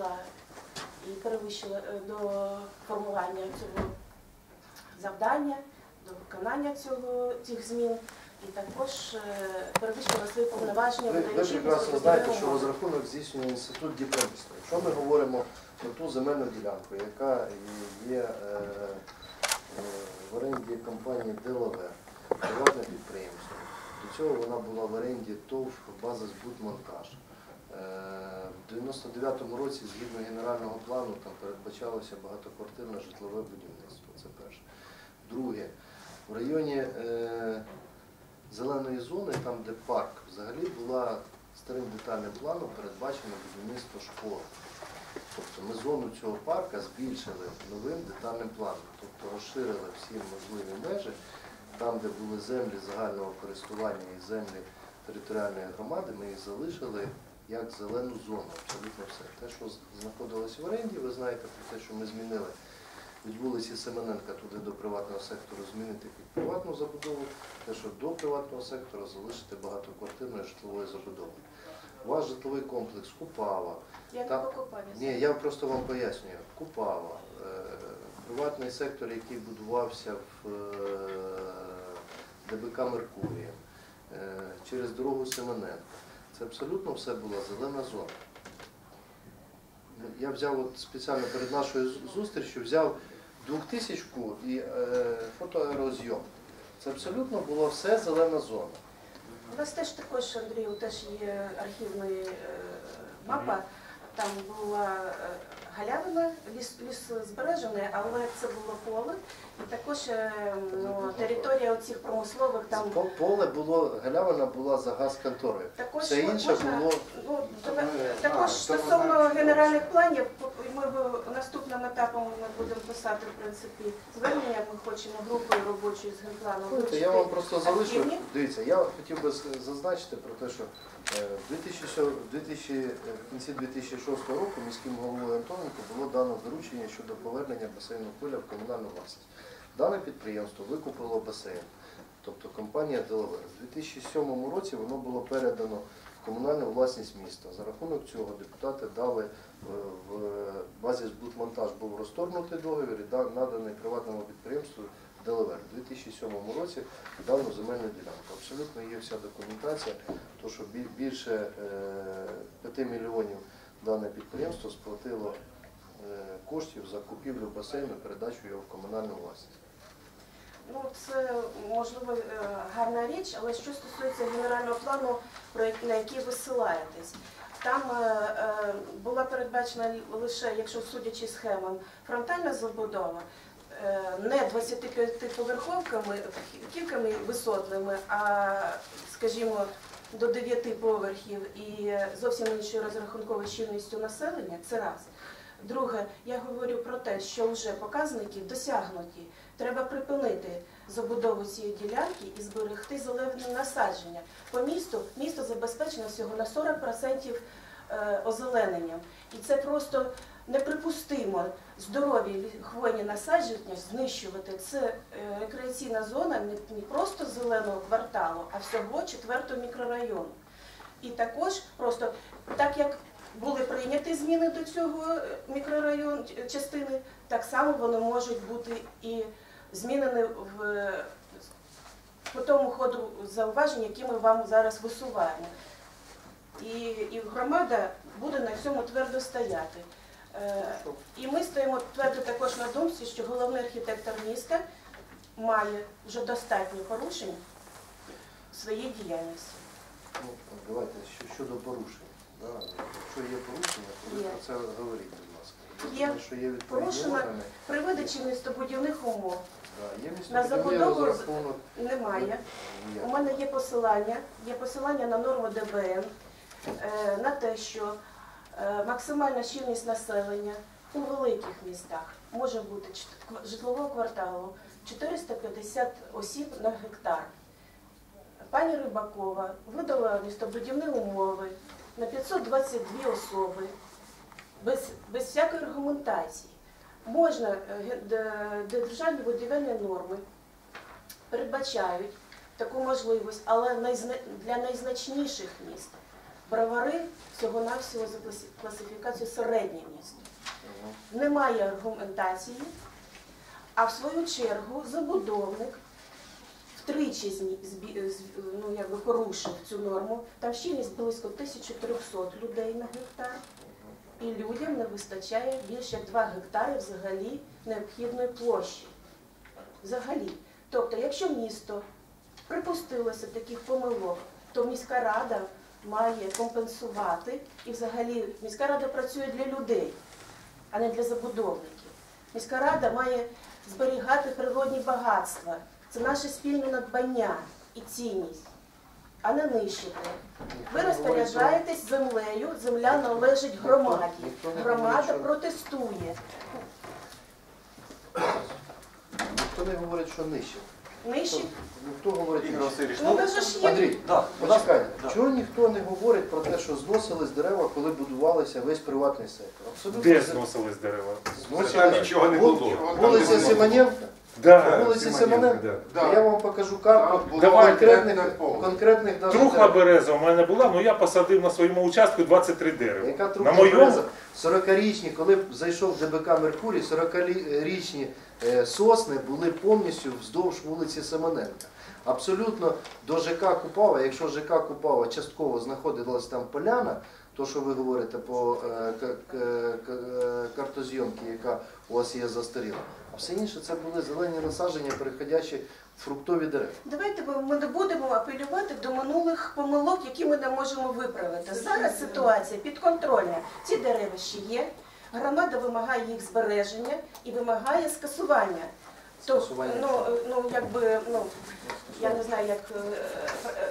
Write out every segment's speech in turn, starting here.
дійшла і перевищила е, до формування цього завдання, до виконання цього цих змін. І також е, перевищила свої повноваження Ви, ви прекрасно знаєте, що розрахунок здійснює інститут діпроміста. Якщо ми говоримо про ту земельну ділянку, яка є е, е, в оренді компанії Делавер, приватне підприємство, до цього вона була в оренді ТОВ база збутмонтаж. Е, В 99-му році, згідно генерального плану, там передбачалося багатоквартирне житлове будівництво. Це перше. Друге, в районі е, зеленої зони, там де парк, взагалі була старим детальним планом передбачено будівництво школи. Тобто ми зону цього парка збільшили новим детальним планом, тобто розширили всі можливі межі, там, де були землі загального користування і землі територіальної громади, ми їх залишили як зелену зону, абсолютно все. Те, що знаходилось в оренді, ви знаєте про те, що ми змінили від вулиці Семененка туди до приватного сектору змінити під приватну забудову, те, що до приватного сектора залишити багатоквартирної житлової забудови. Ваш житловий комплекс Купава. Я не покупаю. Ні, я просто вам пояснюю. Купава, е, приватний сектор, який будувався в е, ДБК Меркурія, е, через дорогу Семененка. Це абсолютно все була зелена зона. Я взяв от спеціально перед нашою зустрічю, взяв 2000-ку і е, фотоаерозйом. Це абсолютно було все зелена зона. У нас теж також, Андрію, теж є архівна е, мапа. Там була е, галявина, ліс, ліс збережений, але це було поле. І також е, ну, територія оцих промислових там. По- Поле було, галявина була за газ контори. Також Все інше можна- було Ну, Ми- також стосовно генеральних планів, ми наступним етапом ми будемо писати в принципі звернення. Ми хочемо групою робочою з генпланом. Слухайте, Я вам просто залишу. Дивіться, я хотів би зазначити про те, що е, в 2007 2000, е, в кінці 2006 року міським головою Антоненко було дано доручення щодо повернення басейну Куля в комунальну власність. Дане підприємство викупило басейн, тобто компанія Делавер. У 2007 році воно було передано комунальну власність міста. За рахунок цього депутати дали е, в базі збутмонтаж був розторгнутий договір і наданий приватному підприємству Делавер. У 2007 році дану земельну ділянку. Абсолютно є вся документація, то що більше 5 мільйонів дане підприємство сплатило е, коштів за купівлю басейну передачу його в комунальну власність. Ну, це можливо е, гарна річ, але що стосується генерального плану, на який ви ссилаєтесь, там е, е, була передбачена лише, якщо судячи схемам, фронтальна забудова. Не 25-поверховками, кільками висотними, а, скажімо, до 9 поверхів і зовсім іншою розрахунковою щільністю населення. Це раз. Друге, я говорю про те, що вже показники досягнуті. Треба припинити забудову цієї ділянки і зберегти зелене насадження. По місту місто забезпечено всього на 40% е, озелененням. І це просто неприпустимо здорові хвойні насадження знищувати. Це е, рекреаційна зона не не просто зеленого кварталу, а всього четвертого мікрорайону. І також просто так як були прийняті зміни до цього е, мікрорайону частини, так само вони можуть бути і змінені в по тому ходу зауважень, які ми вам зараз висуваємо. І, і громада буде на цьому твердо стояти. Е, І ми стоїмо твердо також на думці, що головний архітектор міста має вже достатньо порушень в своїй діяльності. Ну, давайте щодо порушень. Да? Якщо є порушення, то ви Є. про це говоріть, будь ласка. Я Є. думаю, що є відповідні Порушено. органи. При видачі містобудівних умов Да, є На забудову розрахунок. немає. У мене є посилання, є посилання на норму ДБН, е, на те, що е, максимальна щільність населення у великих містах може бути чт- кв- житлового кварталу 450 осіб на гектар. Пані Рибакова видала містобудівні умови на 522 особи без, без всякої аргументації. Можна, е, державні будівельні норми передбачають таку можливість, але для найзначніших міст Бровари всього-навсього за класифікацією середнє місто. Немає аргументації, а в свою чергу забудовник втричі збі- з- ну, якби порушив цю норму. Там щільність близько 1300 людей на гектар. І людям не вистачає більше 2 гектари взагалі необхідної площі. Взагалі. Тобто, якщо місто припустилося таких помилок, то міська рада має компенсувати і взагалі міська рада працює для людей, а не для забудовників. Міська рада має зберігати природні багатства. Це наше спільне надбання і цінність, а не нищити. Ви розпоряджаєтесь землею, земля належить громаді. Громада протестує. Ніхто не говорить, що нижче. Нищить. Ну, хто говорить Ігор? Васильович, Ну, ну, ви ж є. Андрій, да, почекайте, Да. чого ніхто не говорить про те, що зносились дерева, коли будувалися весь приватний сектор? Абсолютно Де зносились дерева? зносились. Там нічого не було. Вулиця. Симоненка, Да. вулиця Симоненка, Симоненка. да. Я вам покажу карту було Давайте. конкретних, конкретних даже Трухла дерев. береза у мене була, але я посадив на своєму участку 23 дерева. Яка На трубка моєму береза? 40-річні, коли зайшов ДБК Меркурій, 40-річні е, сосни були повністю вздовж вулиці Семененка. Абсолютно до ЖК Купава, якщо ЖК Купава частково знаходилась там поляна, то що ви говорите по е, к- к- к- е, картозйомці, яка у вас є застаріла, все інше це були зелені насадження, переходячі в фруктові дерева. Давайте ми- не будемо апелювати до минулих помилок, які ми не можемо виправити. Зараз ситуація підконтрольна. Ці дерева ще є. Громада вимагає їх збереження і вимагає скасування. То, Скасування ну, ну, якби, ну, я не знаю, як е, е,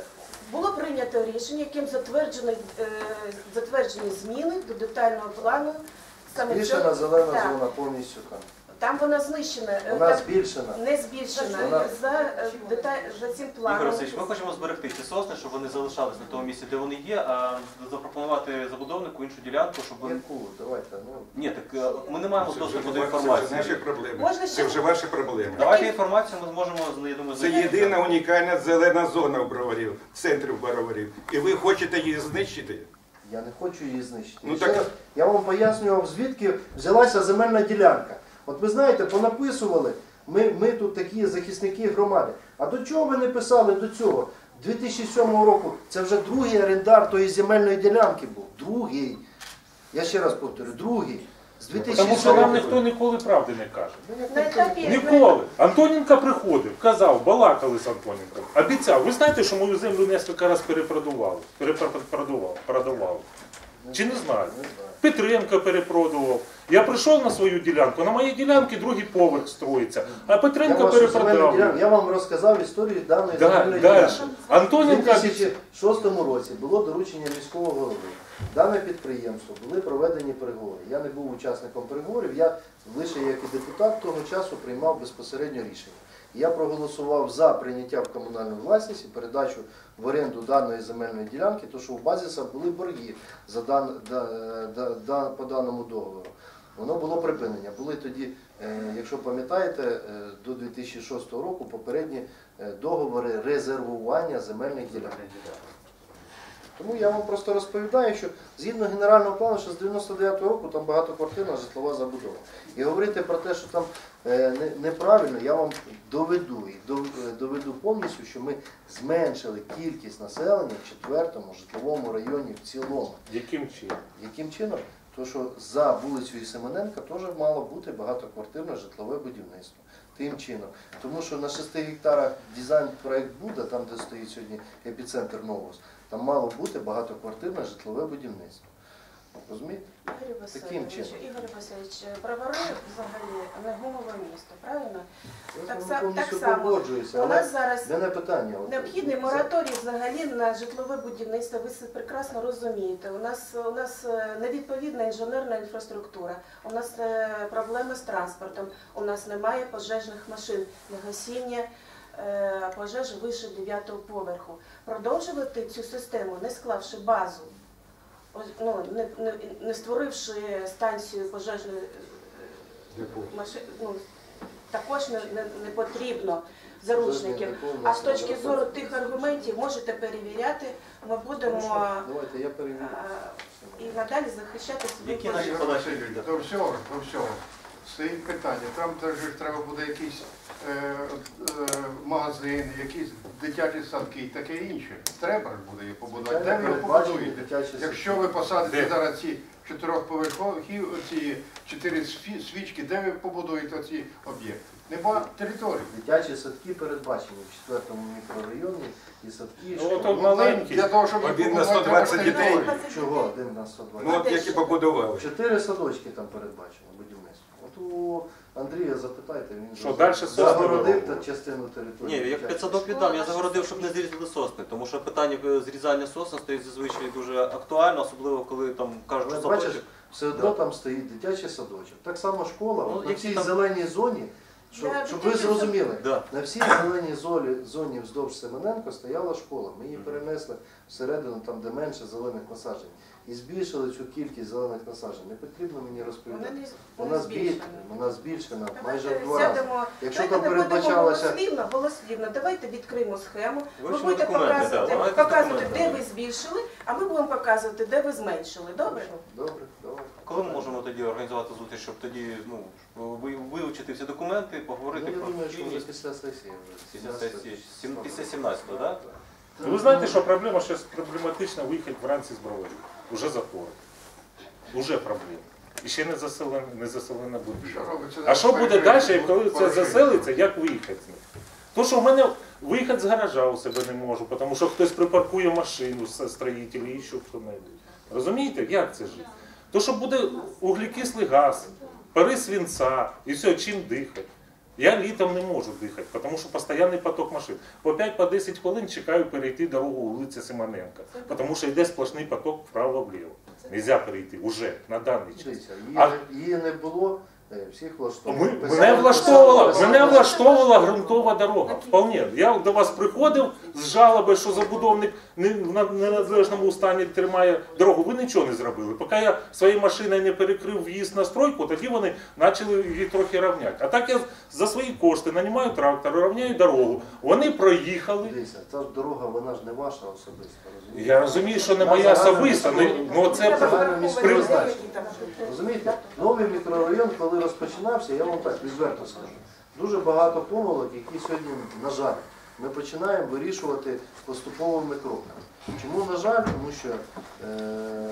було прийнято рішення, яким затверджено, е, затверджені зміни до детального плану. Саме цього- зелена так. зона повністю там. Там вона знищена. е, Вона там збільшена. не збільшена. Вона- За, е, деталь, за цим Ігор планом. Васильович, ми хочемо зберегти ці сосни, щоб вони залишались на тому місці, де вони є, а запропонувати забудовнику іншу ділянку, щоб вони... Яку? Давайте, ну. Ні, так е, ми не маємо Це доступу до ва- Це вже наші інформації. проблеми. Можна Це ще- вже ваші проблеми. Давайте інформацію, ми зможемо, я думаю, Це єдина унікальна зелена зона в Броварів, в центрі Броварів. І ви хочете її знищити? Я не хочу її знищити. Ну, так- Я вам пояснював, звідки взялася земельна ділянка. От ви знаєте, понаписували, ми, ми тут такі захисники громади. А до чого ви не писали до цього? 2007 року це вже другий орендар тої земельної ділянки був. Другий. Я ще раз повторю, другий. З 2007 Тому що нам ніхто ніколи правди не каже. Ну, Ніколи. Антоненко приходив, казав, балакали з Антоненком. Обіцяв. Ви знаєте, що мою землю нескільки разів перепродували? Перепродували. Чи не знаю? Петренко перепродував. Я прийшов на свою ділянку, на моїй ділянці другий поверх строїться, а Я, Петренко вашу земельну перепродав. ділянку- я вам розказав історію даної Да, земельної далі. ділянки. У Антоненко 2006 році було доручення міського голови. Дане підприємство були проведені переговори. Я не був учасником переговорів, я лише як і депутат того часу приймав безпосередньо рішення. Я проголосував за прийняття в комунальну власність і передачу в оренду даної земельної ділянки, тому що у базіса були борги за дан, да, да, да, по даному договору. Воно було припинення. Були тоді, е, якщо пам'ятаєте, е, до 2006 року попередні е, договори резервування земельних ділянок. Тому я вам просто розповідаю, що згідно генерального плану, що з 99-го року там багатоквартирна житлова забудова. І говорити про те, що там е, неправильно, я вам доведу і е, доведу повністю, що ми зменшили кількість населення в четвертому житловому районі в цілому. Яким чином? Яким чином? То що за вулицею Семененка теж мало бути багатоквартирне житлове будівництво. Тим чином. Тому що на 6 гектарах дизайн проект Буда, там де стоїть сьогодні епіцентр Новос, там мало бути багатоквартирне житлове будівництво. Розумієте? Ігор Таким Васильович, чином. Ігор Васильович, бровари взагалі не гумове місто, правильно? Я Так вами са- повністю так само. У нас зараз мене питання. необхідний мораторій взагалі на житлове будівництво. Ви це прекрасно розумієте. У нас у нас е, невідповідна інженерна інфраструктура. У нас е, проблеми з транспортом. У нас немає пожежних машин для гасіння. Е, Пожеж вище 9 поверху. Продовжувати цю систему, не склавши базу, ну, не, не, не створивши станцію пожежної е, машин, ну, також не, не, не потрібно заручників. А з точки зору тих аргументів можете перевіряти. Ми будемо Давайте я перевірю. е, і надалі захищати свої Які наші Василь, люди? До всього, до всього. Стоїть питання. Там теж треба буде якийсь е, е, магазин, якісь дитячі садки і таке інше. Треба ж буде їх побудувати. Де ви їх побудуєте? Якщо ви посадите зараз ці чотирьохповерхові, оці чотири свічки, де ви побудуєте ці об'єкти? Нема території. Дитячі садки передбачені в четвертому мікрорайоні і садки. і Ну, школи. от маленькі. Для того, щоб Один на 120 дітей. Чого один на 120? Ну от які побудували. Чотири садочки там передбачено у Андрія запитайте, він Що, дальше сосни загородив та частину території. Ні, як дитячої. п'ятсадок віддам, я загородив, щоб не зрізали сосни, тому що питання е, зрізання сосен стоїть зазвичай дуже актуально, особливо коли там кажуть, Але що бачиш, садочок. все одно Да. там стоїть дитячий садочок. Так само школа, Ну, от на які цій там- зеленій зоні, щоб, Да, щоб ви дитячий зрозуміли, Да. на всій зеленій зоні, зоні вздовж Семененко стояла школа. Ми її перенесли всередину, там, де менше зелених насаджень. І збільшили цю кількість зелених насаджень. Не потрібно мені Вони розповідати. не Вона вони збільшена, вона збільшена майже в два рази. сядемо. Якщо Давайте там не будемо передбачалося голослівно, голослівно. Давайте відкриємо схему. Ви Вивчимо будете документи, показувати, давайте показувати, документи. де ви збільшили, а ми будемо показувати, де ви зменшили. Добре? Добре, давай. Коли ми можемо тоді організувати зустріч, щоб тоді ну, ви- вивчити всі документи, Ну, поговорити я про думаю, що вже після сесії вже. після сесії, сім- після 17-го, так? Ви знаєте, що проблема зараз проблематична виїхати вранці з броварів. Уже затор. Уже проблема. І ще не заселена, не заселена Що будівля. А що буде далі, коли це заселиться, як виїхати з них? То, що в мене виїхати з гаража у себе не можу, тому що хтось припаркує машину з строїтелі і ще хто-небудь. Розумієте, як це жити? То, що буде углекислий газ, пари свинця і все, чим дихати. Я літом не можу дихати, тому що постійний поток машин. По 5-10 хвилин чекаю перейти дорогу вулиці Симоненка, тому що йде сплошний поток вправо-вліво. Нельзя перейти уже на даний час. Дивіться, її, А- її не було, е, всіх. Ми, мене влаштовувала, мене влаштовувала ґрунтова дорога. Вполне. Я до вас приходив з жалобою, що забудовник не на неналежному стані тримає дорогу. Ви нічого не зробили. Поки я своєю машиною не перекрив в'їзд на стройку, тоді вони почали її трохи рівняти. А так я за свої кошти нанімаю трактор, рівняю дорогу. Вони проїхали. Дивіться, ця дорога, вона ж не ваша особиста, розумієте? Я розумію, що не моя особиста, ну ну, це живуть. Розумієте, новий мікрорайон, коли розпочинався, я вам так відверто скажу, дуже багато помилок, які сьогодні, на жаль, ми починаємо вирішувати поступовими кроками. Чому на жаль? Тому що е,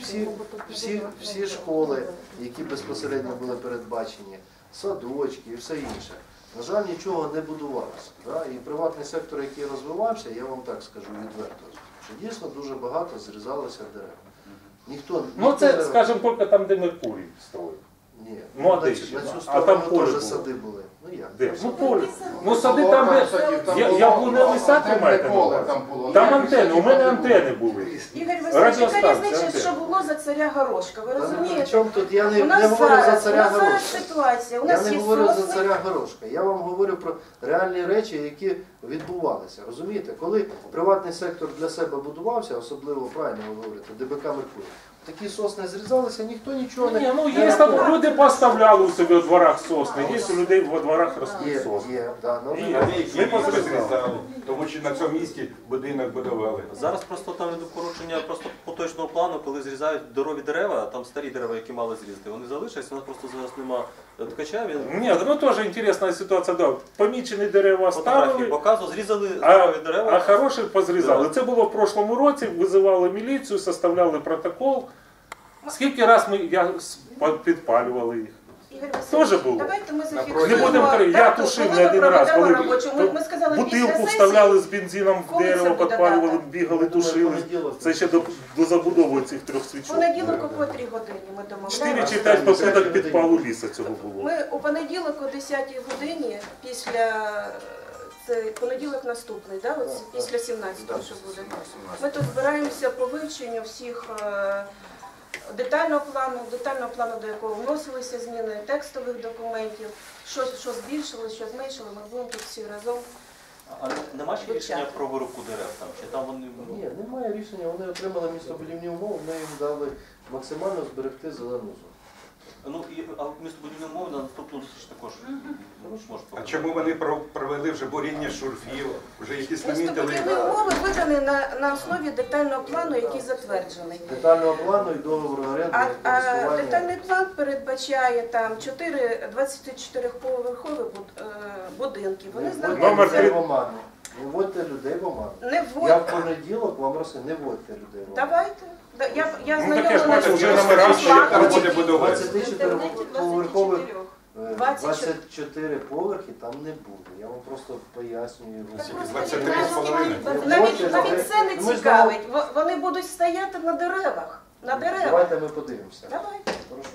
всі, всі, всі, школи, які безпосередньо були передбачені, садочки і все інше, на жаль, нічого не будувалося. Да? І приватний сектор, який розвивався, я вам так скажу відверто, що дійсно дуже багато зрізалося дерев. Ніхто, Ну ніхто це, не- скажімо, тільки там, де Меркурій строїв. ні, Ну, а на, де цю- ще? на цю А сторону там поле теж було. сади були. Де? Там Ну поле. Ну сади там, де я- яблуневий сад ви маєте на увазі? там антени, у мене антени були. Ігор Васильович, Радіостанція, яка різниця, антенна. що було за царя Горошка? Ви при розумієте? чому тут я не, У нас говорю за зараз, у царя нас зараз Горошка. ситуація. У Я нас не є говорю за царя Горошка. Я вам говорю про реальні речі, які відбувалися. Розумієте, коли приватний сектор для себе будувався, особливо правильно ви говорите, ДБК Меркурій, такі сосни зрізалися, ніхто нічого не Ні, ну є там люди поставляли у себе у дворах сосни, є у людей во дворах ростуть Є, сосни. є, да, ну, І Ми позрізали. тому що на цьому місці будинок будували. Зараз просто там йде порушення просто поточного плану, коли зрізають дорогі дерева, там старі дерева, які мали зрізати, вони залишаться, у нас просто зараз нема ткача, він Ні, ну теж інтересна ситуація. Да. Помічені дерева фотографії ставили, показу, зрізали а, здорові а хороші позрізали. Да. Це було в прошлому році, визивали міліцію, составляли протокол. Скільки раз ми я, с- підпалювали їх. Ігор Васильович, Теж було. Давайте ми Не будемо говорити, я дату, тушив коли не ми один раз, проведемо коли робочу. Ми, ми сказали, бутилку вставляли з бензином в Коли це дерево, буде підпалювали, дата? бігали, тушили. Це ще до, до забудови цих трьох свічок. Понеділок о котрій годині ми Чотири домовляємося. чи п'ять Десятій підпалу ліса цього було. Ми у понеділок о 10 годині, після це понеділок наступний, да? От після 17 Так, що буде. Ми тут збираємося по вивченню всіх е, детального плану, детального плану, до якого вносилися зміни, текстових документів, що, що збільшили, що зменшили. Ми будемо тут всі разом. А нема ще рішення про вирубку дерев там? Чи там вони Ні, немає рішення. Вони отримали містобудівні умови, ми їм дали максимально зберегти зелену зону. Ну і а містобудівні умови на наступну зустріч також можеш А чому вони про- провели вже буріння шурфів, вже якісь намітили? Містобудівні умови видані на, на основі детального плану, який затверджений. Детального плану і договору оренди А, і а користування. детальний план передбачає там 4 24-поверхові буд- е, будинки. Вони вводьте знаходяться Номер людей в оману. Не вводьте Я в понеділок вам розкажу, не вводьте людей в оману. Давайте. Да, Я, я Ну, так я ж вже цим номера, що як там буде будувати. 24-поверхових 24. 24 поверхи там не буде. Я вам просто пояснюю. Так просто 23 з половиною. Навіть, навіть це не Ми ж цікавить. Во- Вони будуть стояти на деревах. На деревах. Давайте ми подивимося. Давайте. Хорошо.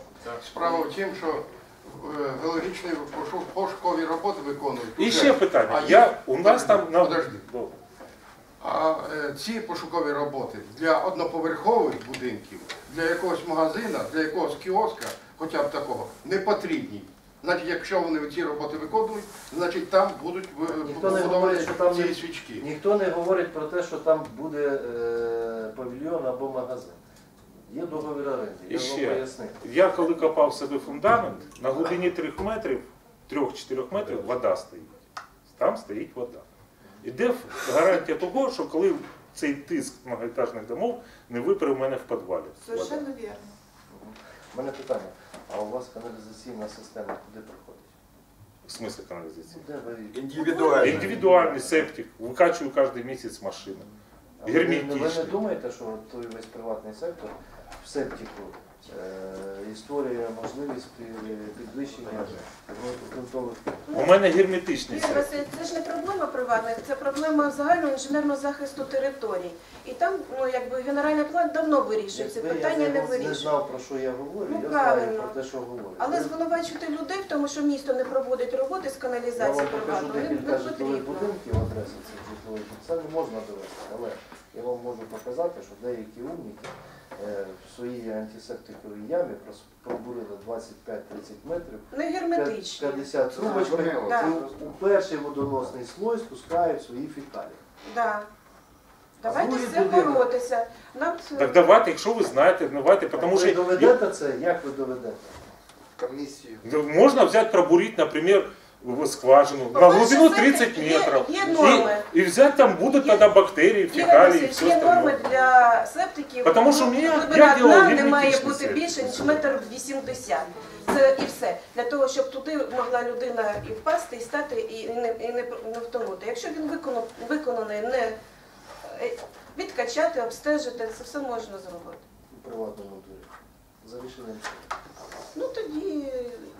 Справа в тім, що геологічні пошукові роботи виконують. І ще питання. А Я, у нас там на... Подожди. Добре. А е, ці пошукові роботи для одноповерхових будинків, для якогось магазина, для якогось кіоска, хоча б такого, не потрібні. Значить, якщо вони ці роботи виконують, значить там будуть побудовані ці свічки. Ніхто не говорить про те, що там буде е, павільйон або магазин. Є договір оренди. І Я вам ще. пояснив. Я коли копав собі фундамент, на глибині 3 метрів, 3-4 метрів вода стоїть. Там стоїть вода. Іде гарантія того, що коли цей тиск многоетажних домов не випре в мене в підвалі. вода. Совершенно вірно. У мене питання. А у вас каналізаційна система куди проходить? В смислі каналізації. Де ви? Індивідуально. Індивідуальний септик, викачую кожен місяць машину. А ви, не- ви не Герметичний. думаєте, що той весь приватний сектор в септику е, історія можливість підвищення ґрунтових У мене герметичний Юрій септик. Це ж не проблема приватних, це проблема загального інженерного захисту територій. І там, ну якби генеральний план давно вирішує це Якби питання, я не не, вирішує. знав, про що я говорю, Ну, я знаю правильно. про те, що говорю. Але звинувачувати людей в тому, що місто не проводить роботи з Я каналізації вам покажу приватної, не, декілька не житлових потрібно. будинків адреси цих житлових. Це не можна довести, але я вам можу показати, що деякі умніки е, в своїй антисептиковій ямі пробурили 25-30 метрів, Не герметичні. 50 трубочками, Да. і у перший водоносний слой спускають свої фекалії. Да. Давайте другий з цим будинок? боротися. Нам це- Так давайте, якщо ви знаєте, давайте, тому ви що доведете це, як ви доведете? Комісію. Можно взять, пробурить, например, в скважину на глубину 30 є- метров. є норми. И, и взять там будут тогда бактерии, Є, фекалии и Василь, все є норми для септиків. Потому що мені- глибина я дна не має герметичний бути септик. більше, ніж метр 80. Це і все. Для того, щоб туди могла людина і впасти, і стати, і не, і не, не втонути. Якщо він виконав, виконаний не е, відкачати, обстежити, це все можна зробити. у приватному дворі? За рішенням. Ну тоді,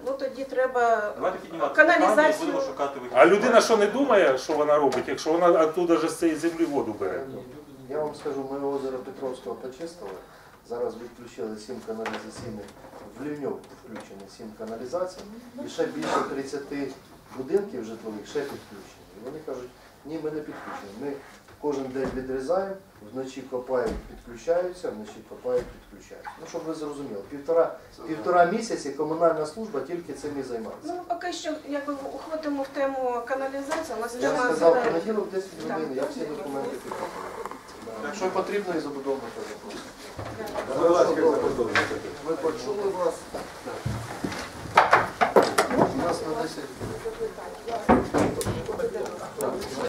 ну тоді треба Давайте піднімати питання і каналізацію. будемо шукати вихід. А людина що не думає, що вона робить, якщо вона оттуда ж з цієї землі воду бере? Я вам скажу, ми озеро Петровського почистили. Зараз відключили сім каналізаційних, в Лівньов включені сім каналізацій, і ще більше 30 будинків житлових ще підключені. І вони кажуть, ні, ми не підключені. Ми кожен день відрізаємо, вночі копають, підключаються, вночі копають, підключаються. Ну, щоб ви зрозуміли, півтора, півтора місяці комунальна служба тільки цим і займається. Ну, поки що, якби ухватимо в тему каналізації, у нас Я тема сказав, понеділок 10 годин, я всі документи підготував. Якщо потрібно, і забудовника запросимо. Ми почули вас. У нас на 10